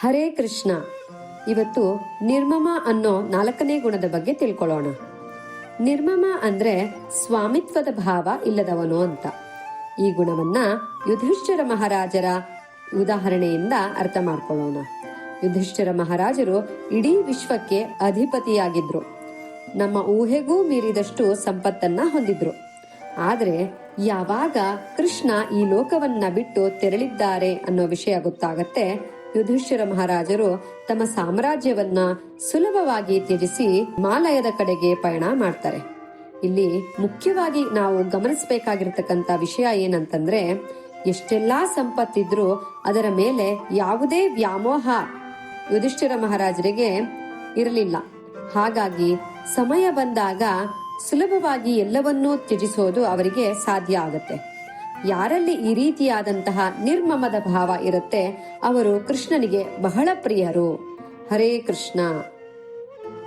ಹರೇ ಕೃಷ್ಣ. ಇವತ್ತು ನಿರ್ಮಮ ಅನ್ನೋ ನಾಲ್ಕನೇ ಗುಣದ ಬಗ್ಗೆ ತಿಳ್ಕೊಳ್ಳೋಣ. ನಿರ್ಮಮ ಅಂದ್ರೆ ಸ್ವಾಮಿತ್ವದ ಭಾವ ಇಲ್ಲದವನು ಅಂತ. ಈ ಗುಣವನ್ನ ಯುಧಿಷ್ಠಿರ ಮಹಾರಾಜರ ಉದಾಹರಣೆಯಿಂದ ಅರ್ಥ ಮಾಡ್ಕೊಳ್ಳೋಣ. ಯುಧಿಷ್ಠಿರ ಮಹಾರಾಜರು ಇಡೀ ವಿಶ್ವಕ್ಕೆ ಅಧಿಪತಿಯಾಗಿದ್ರು. ನಮ್ಮ ಊಹೆಗೂ ಮೀರಿದಷ್ಟು ಸಂಪತ್ತನ್ನ ಹೊಂದಿದ್ರು. ಆದ್ರೆ ಯಾವಾಗ ಕೃಷ್ಣ ಈ ಲೋಕವನ್ನ ಬಿಟ್ಟು ತೆರಳಿದ್ದಾರೆ ಅನ್ನೋ ವಿಷಯ ಗೊತ್ತಾಗತ್ತೆ ಯುಧಿಷ್ಠಿರ ಮಹಾರಾಜರು ತಮ್ಮ ಸಾಮ್ರಾಜ್ಯವನ್ನ ಸುಲಭವಾಗಿ ತ್ಯಜಿಸಿ ಮಾಲಯದ ಕಡೆಗೆ ಪಯಣ ಮಾಡ್ತಾರೆ. ಇಲ್ಲಿ ಮುಖ್ಯವಾಗಿ ನಾವು ಗಮನಿಸಬೇಕಾಗಿರ್ತಕ್ಕಂಥ ವಿಷಯ ಏನಂತಂದ್ರೆ, ಎಷ್ಟೆಲ್ಲಾ ಸಂಪತ್ತಿದ್ರೂ ಅದರ ಮೇಲೆ ಯಾವುದೇ ವ್ಯಾಮೋಹ ಯುಧಿಷ್ಠಿರ ಮಹಾರಾಜರಿಗೆ ಇರಲಿಲ್ಲ. ಹಾಗಾಗಿ ಸಮಯ ಬಂದಾಗ ಸುಲಭವಾಗಿ ಎಲ್ಲವನ್ನೂ ತ್ಯಜಿಸೋದು ಅವರಿಗೆ ಸಾಧ್ಯ ಆಗುತ್ತೆ. ಯಾರಲ್ಲಿ ಈ ರೀತಿಯಾದಂತಹ ನಿರ್ಮಮದ ಭಾವ ಇರುತ್ತೆ ಅವರು ಕೃಷ್ಣನಿಗೆ ಬಹಳ ಪ್ರಿಯರು. ಹರೇ ಕೃಷ್ಣ.